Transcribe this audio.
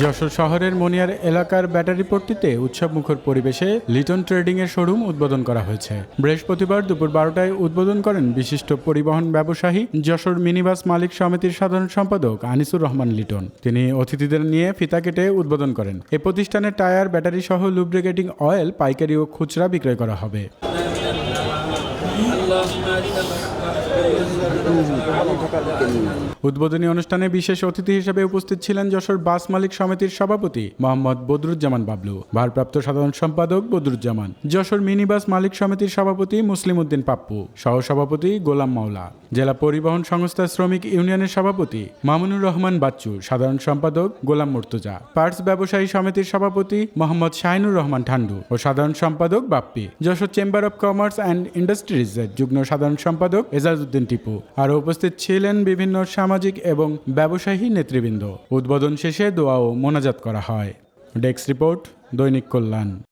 যশোর শহরের মনিয়ার এলাকার ব্যাটারি পট্টিতে উৎসবমুখর পরিবেশে লিটন ট্রেডিং এর শোরুম উদ্বোধন করা হয়েছে। বৃহস্পতিবার দুপুর বারোটায় উদ্বোধন করেন বিশিষ্ট পরিবহন ব্যবসায়ী যশোর মিনিবাস মালিক সমিতির সাধারণ সম্পাদক আনিসুর রহমান লিটন। তিনি অতিথিদের নিয়ে ফিতা কেটে উদ্বোধন করেন। এ প্রতিষ্ঠানে টায়ার ব্যাটারি সহ লুব্রিকেটিং অয়েল পাইকারি ও খুচরা বিক্রয় করা হবে। উদ্বোধনী অনুষ্ঠানে বিশেষ অতিথি হিসেবে উপস্থিত ছিলেন যশোর বাস মালিক সমিতির সভাপতি মোহাম্মদ বদরুজ্জামান বাবলু, ভারপ্রাপ্ত সাধারণ সম্পাদক বদরুজ্জামান, যশোর মিনি বাস মালিক সমিতির সভাপতি মুসলিম উদ্দিন পাপ্পু, সহসভাপতি গোলাম মাওলা, জেলা পরিবহন সংস্থা শ্রমিক ইউনিয়নের সভাপতি মামুনুর রহমান বাচ্চু, সাধারণ সম্পাদক গোলাম মুর্তজা, পার্টস ব্যবসায়ী সমিতির সভাপতি মোহাম্মদ শাহিনুর রহমান ঠান্ডু ও সাধারণ সম্পাদক Bappi, Jessore chamber of commerce and ইন্ডাস্ট্রিজের যুগ্ম সাধারণ সম্পাদক এজাজউদ্দিন টিপু। আর উপস্থিত ছিলেন বিভিন্ন সামাজিক এবং ব্যবসায়ী নেতৃবৃন্দ। উদ্বোধন শেষে দোয়া ও মোনাজাত করা হয়। ডেস্ক রিপোর্ট দৈনিক কল্যাণ।